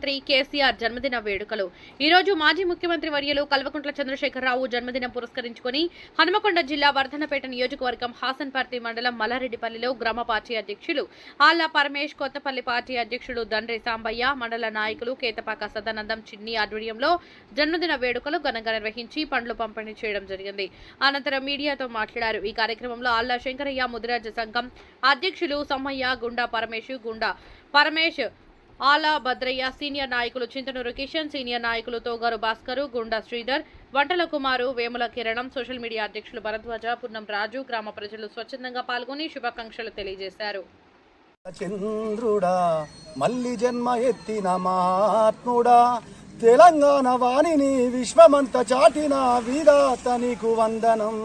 ముఖ్యమంత్రి కేసీఆర్ జన్మదిన వేడుకలు. ఈ రోజు మాజీ ముఖ్యమంత్రి వర్యులు కల్వకుంట్ల చంద్రశేఖరరావు జన్మదినం పురస్కరించుకుని హనుమకొండ జిల్లా వర్ధనపేట నియోజకవర్గం హాసన్పర్తి మండలం మల్లారెడ్డిపల్లిలో గ్రామ పార్టీ అధ్యక్షులు ఆళ్ళ పరమేష్ కొత్తపల్లి పార్టీ అధ్యక్షుడు దండ్రి సాంబయ్య మండల నాయకులు కేతపాక సదానందం చిన్ని ఆధ్వర్యంలో జన్మదిన వేడుకలు ఘనంగా నిర్వహించి పండ్లు పంపిణీ చేయడం జరిగింది. అనంతరం మీడియాతో మాట్లాడారు. ఈ కార్యక్రమంలో ఆళ్ళ శంకరయ్య ముదిరాజ సంఘం అధ్యక్షులు సమ్మయ్య గుండా పరమేష్ గుండా పరమేష్ ఆలా భద్రయ్య సీనియర్ నాయకులు చింతనూరు కిషన్ సీనియర్ నాయకులు తోగారు భాస్కరు గుండా శ్రీధర్ వంటల కుమారు వేముల కిరణం సోషల్ మీడియా అధ్యక్షులు భరద్వాజ పున్నం రాజు గ్రామ ప్రజలు స్వచ్ఛందంగా పాల్గొని శుభాకాంక్షలు తెలియజేశారు. చంద్రుడా మల్లి జన్మ ఎత్తిన మహాత్ముడా తెలంగాణ వాణిని విశ్వమంత చాటిన వీరాత నీకు వందనం.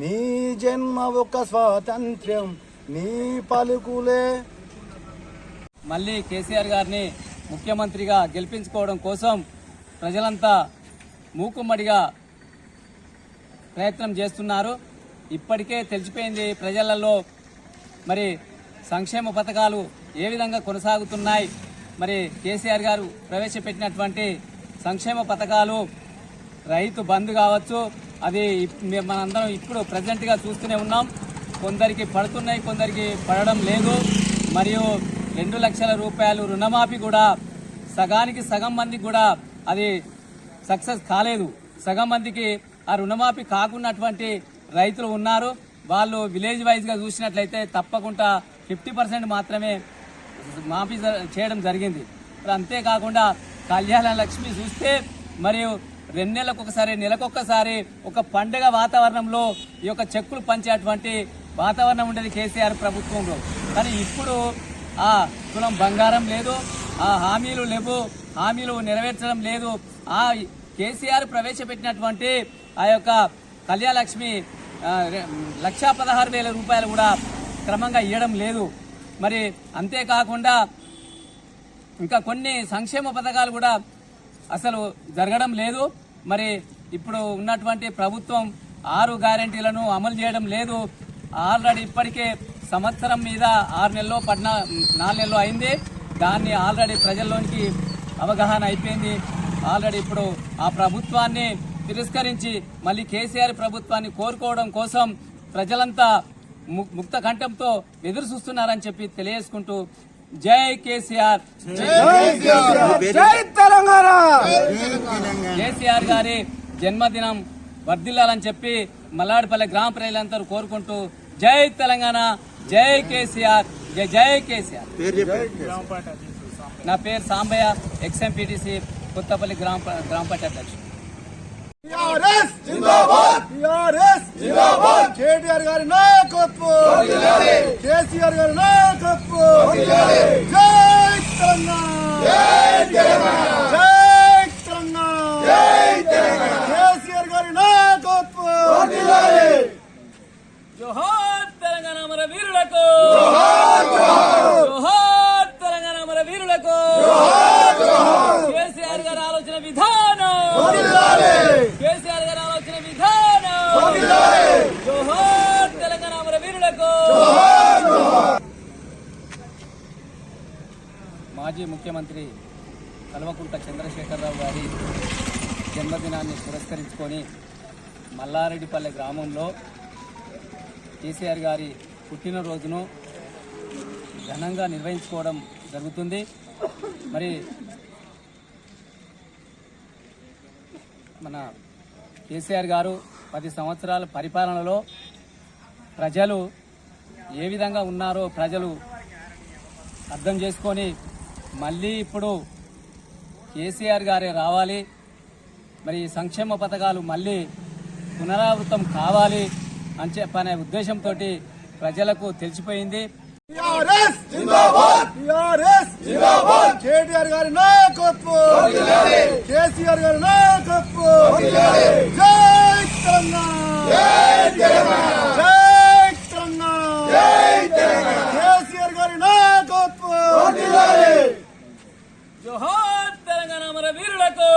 నీ జన్మ ఒక స్వాతంత్ర్యం నీ పలుకులే మళ్ళీ కేసీఆర్ గారిని ముఖ్యమంత్రిగా గెలిపించుకోవడం కోసం ప్రజలంతా మూకుమ్మడిగా ప్రయత్నం చేస్తున్నారు. ఇప్పటికే తెలిసిపోయింది ప్రజలలో మరి సంక్షేమ పథకాలు ఏ విధంగా కొనసాగుతున్నాయి. మరి కేసీఆర్ గారు ప్రవేశపెట్టినటువంటి సంక్షేమ పథకాలు రైతు బంద్ కావచ్చు అది ఇప్- మనందరం ఇప్పుడు ప్రజెంట్గా చూస్తూనే ఉన్నాం. కొందరికి పడుతున్నాయి కొందరికి పడడం లేదు. మరియు రెండు లక్షల రూపాయలు రుణమాఫీ కూడా సగానికి సగం మందికి కూడా అది సక్సెస్ కాలేదు. సగం మందికి ఆ రుణమాఫీ కాకున్నటువంటి రైతులు ఉన్నారు. వాళ్ళు విలేజ్ వైజ్గా చూసినట్లయితే తప్పకుండా ఫిఫ్టీ పర్సెంట్ మాత్రమే మాఫీ చేయడం జరిగింది. మరి అంతేకాకుండా కళ్యాణ లక్ష్మి చూస్తే మరియు రెండు నెలలకు ఒకసారి నెలకొకసారి ఒక పండగ వాతావరణంలో ఈ యొక్క చెక్కులు పంచేటువంటి వాతావరణం ఉండేది కేసీఆర్ ప్రభుత్వంలో. కానీ ఇప్పుడు తులం బంగారం లేదు ఆ హామీలు లేవు హామీలు నెరవేర్చడం లేదు. ఆ కేసీఆర్ ప్రవేశపెట్టినటువంటి ఆ యొక్క కళ్యాణలక్ష్మి లక్షా పదహారు వేల రూపాయలు కూడా క్రమంగా ఇవ్వడం లేదు. మరి అంతేకాకుండా ఇంకా కొన్ని సంక్షేమ పథకాలు కూడా అసలు జరగడం లేదు. మరి ఇప్పుడు ఉన్నటువంటి ప్రభుత్వం ఆరు గ్యారంటీలను అమలు చేయడం లేదు. ఆల్రెడీ ఇప్పటికే సంవత్సరం మీద ఆరు నెలలో పద్నా నాలుగు నెలలు అయింది. దాన్ని ఆల్రెడీ ప్రజల్లోనికి అవగాహన అయిపోయింది. ఆల్రెడీ ఇప్పుడు ఆ ప్రభుత్వాన్ని తిరస్కరించి మళ్ళీ కేసీఆర్ ప్రభుత్వాన్ని కోరుకోవడం కోసం ప్రజలంతా ముక్త కంఠంతో ఎదురు చూస్తున్నారని చెప్పి తెలియజేసుకుంటూ జై కేసీఆర్. జై తెలంగాణ. కేసీఆర్ గారి జన్మదినం వర్ధిల్లాలని చెప్పి మల్లాడిపల్లి గ్రామ ప్రజలందరూ కోరుకుంటూ జై తెలంగాణ. జై కేసీఆర్ జై జై కేసీఆర్. నా పేరు సాంబయ్య ఎక్స్ఎంపీటీసీ కొత్తపల్లి గ్రామ గ్రామ పంచాయతీ అధ్యక్షుడు. కేటీఆర్ గారి నాయకత్వం. కేసీఆర్ గారి నాయకత్వం జై తెలంగాణ జై తెలంగాణ జై తెలంగాణ జై తెలంగాణ కేసీఆర్ గారి నాయకత్వం జోహార్ తెలంగాణ మన వీరులకు జోహార్ తెలంగాణ మన వీరులకు కేసీఆర్ గారి ఆలోచన విధానం! కేసీఆర్ గారి ఆలోచన విధానం! జోహార్ తెలంగాణ మన వీరులకు! మాజీ ముఖ్యమంత్రి కల్వకుంట్ల చంద్రశేఖరరావు గారి జన్మదినాన్ని పురస్కరించుకొని మల్లారెడ్డిపల్లె గ్రామంలో కేసీఆర్ గారి పుట్టినరోజును ఘనంగా నిర్వహించుకోవడం జరుగుతుంది. మరి మన కేసీఆర్ గారు పది సంవత్సరాల పరిపాలనలో ప్రజలు ఏ విధంగా ఉన్నారో ప్రజలు అర్థం చేసుకొని మళ్ళీ ఇప్పుడు కేసీఆర్ గారే రావాలి. మరి ఈ సంక్షేమ పథకాలు మళ్ళీ పునరావృతం కావాలి అని చెప్పనే ఉద్దేశంతో ప్రజలకు తెలిసిపోయింది. కేటీఆర్ గారి నాయకత్వం! కేసీఆర్ గారి నాయకత్వం! జై తెలంగాణ! జై తెలంగాణ! జై తెలంగాణ! జై తెలంగాణ! కేసీఆర్ గారి నాయకత్వం! జోహార్ తెలంగాణ మన వీరులకు!